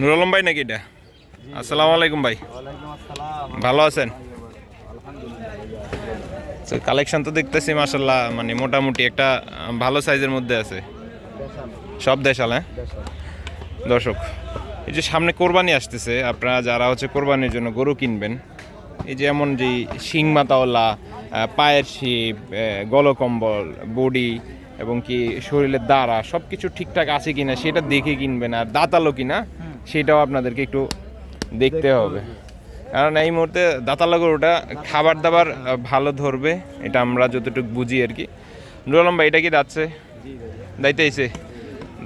নুর আলম ভাই নাকি এটা? আসসালামু আলাইকুম ভাই। ভালো আছেন? কালেকশন তো দেখতেছি মাসাল্লাহ মানে মোটামুটি একটা ভালো সাইজের মধ্যে আছে। সব দেশাল হ্যাঁ? দর্শক এই যে সামনে কোরবানি আসতেছে আপনারা যারা হচ্ছে কোরবানির জন্য গরু কিনবেন এই যে এমন যে শিং মাতাওয়ালা পায়ের শিপ গলকম্বল বডি এবং কি শরীরের দ্বারা সব কিছু ঠিকঠাক আছে কিনা সেটা দেখে কিনবেন আর দাঁতালো কিনা সেটাও আপনাদেরকে একটু দেখতে হবে। কারণ এই মুহূর্তে দাঁতালা গরুটা খাবার দাবার ভালো ধরবে এটা আমরা যতটুকু বুঝি আর কি। নুর আলম ভাই এটা কি যাচ্ছে দাইতে আইছে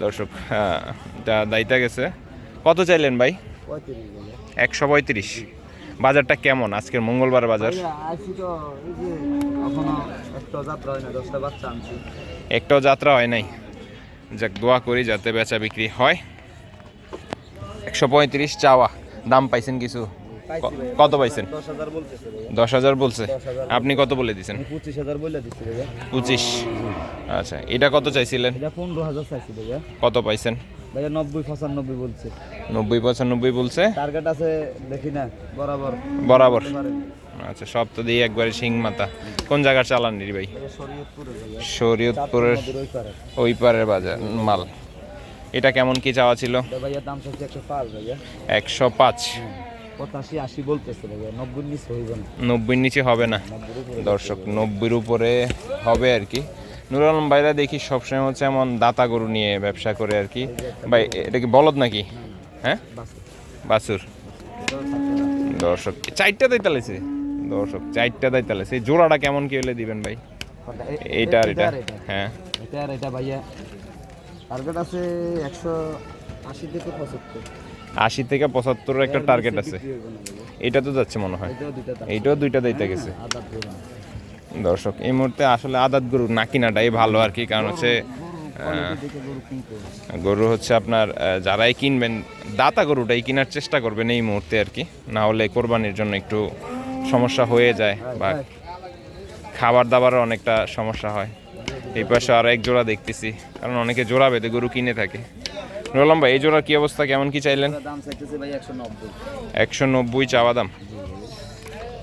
দর্শক হ্যাঁ এটা দাইতে গেছে। কত চাইলেন ভাই? একশো পঁয়ত্রিশ। বাজারটা কেমন? আজকের মঙ্গলবার বাজার? একটাও যাত্রা হয় নাই। যাক দোয়া করি যাতে বেচা বিক্রি হয়। একশো পঁয়ত্রিশ চাওয়া। দাম পাইছেন কিছু? কত পাইছেন? দশ হাজার বলছে। আপনি কত বলে দিচ্ছেন পঁচিশ হাজার বলে পঁচিশ। আচ্ছা এটা কত চাইছিলেন? এটা পনেরো হাজার চাইছি কত পাইছেন? ভাইয়া নব্বই পঁচানব্বই বলছে। নব্বই পঁচানব্বই বলছে? টার্গেট আছে দেখি না বরাবর। বরাবর। আচ্ছা সব তো দিয়ে একবারে শিং মাথা। কোন জায়গার চালান নি ভাই? শরীয়তপুরের ওই পারের বাজার মাল। এটা কেমন কি চাওয়া ছিল? ভাইয়া দাম একশো পাঁচ ভাইয়া। একশো পাঁচ। পঁচাশি আশি বলতেছে ভাইয়া। নব্বই নিচে হইব না। নব্বই নিচে হবে না? দর্শক নব্বইয়ের উপরে হবে আর কি। নুর আলম ভাইরা দেখি সবসময় হচ্ছে এমন দাতা গরু নিয়ে ব্যবসা করে আর কি। ভাই এটা কি বলদ নাকি? হ্যাঁ বাসে বাছুর এটাও থাকবে না দর্শক চারটা দাই তালেছে। দর্শক চারটা দাই তালেছে। জোড়াটা কেমন কি হলে দিবেন ভাই? এইটা আর এটা। হ্যাঁ। এটা আর এটা ভাইয়া। টার্গেট আছে একশো আশি থেকে পঁচাত্তর। আশি থেকে পঁচাত্তরের একটা টার্গেট আছে। এটা তো যাচ্ছে মনে হয়। এটাও দুইটা এইটাও দুইটা দিতে গেছে। দর্শক এই মুহূর্তে আসলে আদাত গরু না কিনাটাই ভালো আর কি কারণ হচ্ছে গরু হচ্ছে আপনার যারাই কিনবেন দাতা গরুটাই কেনার চেষ্টা করবেন এই মুহূর্তে আর কি। না হলে কোরবানির জন্য একটু সমস্যা হয়ে যায় বা খাবার দাবারও অনেকটা সমস্যা হয়। এই পাশে আর এক জোড়া দেখতেছি। কারণ অনেকে জোড়া বেঁধে গরু কিনে থাকে। রোলাম ভাই এই জোড়ার কি অবস্থা? কেমন কি চাইলেন? একশো নব্বই। চাওয়া দাম।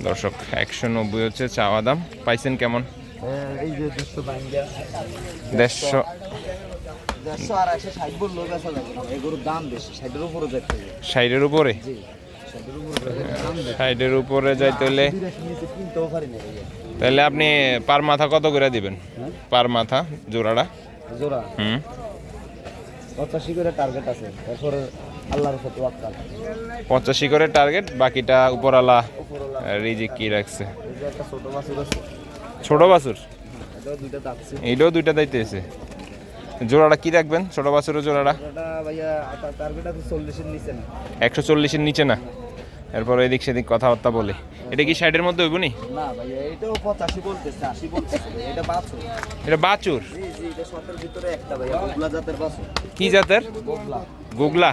দর্শক একশো নব্বই হচ্ছে চাওয়া দাম। পাইছেন কেমন? দেড়শো বাইঙ্গা। দেড়শো। ষাটের উপরে সাইডের উপরে জি ষাটের উপরে দেখতে দাম বেশি সাইডের উপরে যাইতে হলে বিরাশি নিচে কিনতেও পারি না ভাইয়া তাহলে আপনি পার মাথা কত করে দিবেন? পার মাথা জোড়াটা? জোড়া। হুম। পঁচাশি করে টার্গেট আছে। তারপরে আল্লাহর উপর পঁচাশি করে টার্গেট বাকিটা উপরালা উপরওয়ালা। রিজিক কি রাখছে? ছোট আছে। বাছুর? এটাও দুইটা দায়িত্ব এইটাও দাইতেছে জোড়াটা কি রাখবেন? ছোট বাছুরের জোড়াটা? আছে একশো চল্লিশের নিচে না? এরপর এদিক সেদিক কথাবার্তা বলে। এটা কি সাইডের মধ্যে হইব নি? এটা বাছুর। কি জাতের? গুগলা।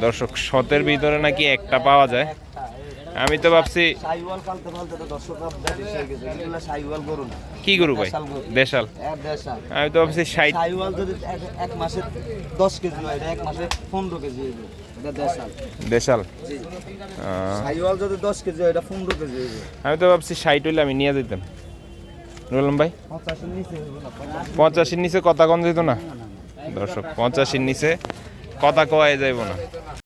দর্শক শতের ভিতরে নাকি একটা পাওয়া যায়। আমি তো ভাবছি কি গরু ভাই? দেশাল আমি তো ভাবছি ষাট এক- এক মাসে দশ কেজি এক মাসে পনেরো কেজি দেশাল। যদি দশ কেজি হয় এটা পনেরো কেজি আমি তো ভাবছি ষাট হইলে আমি নিয়ে যেতাম বললাম ভাই? পঁচাশির নিচে কথা কম যেত না? দর্শক পঁচাশির নিচে কথা কয়ে যাইব না।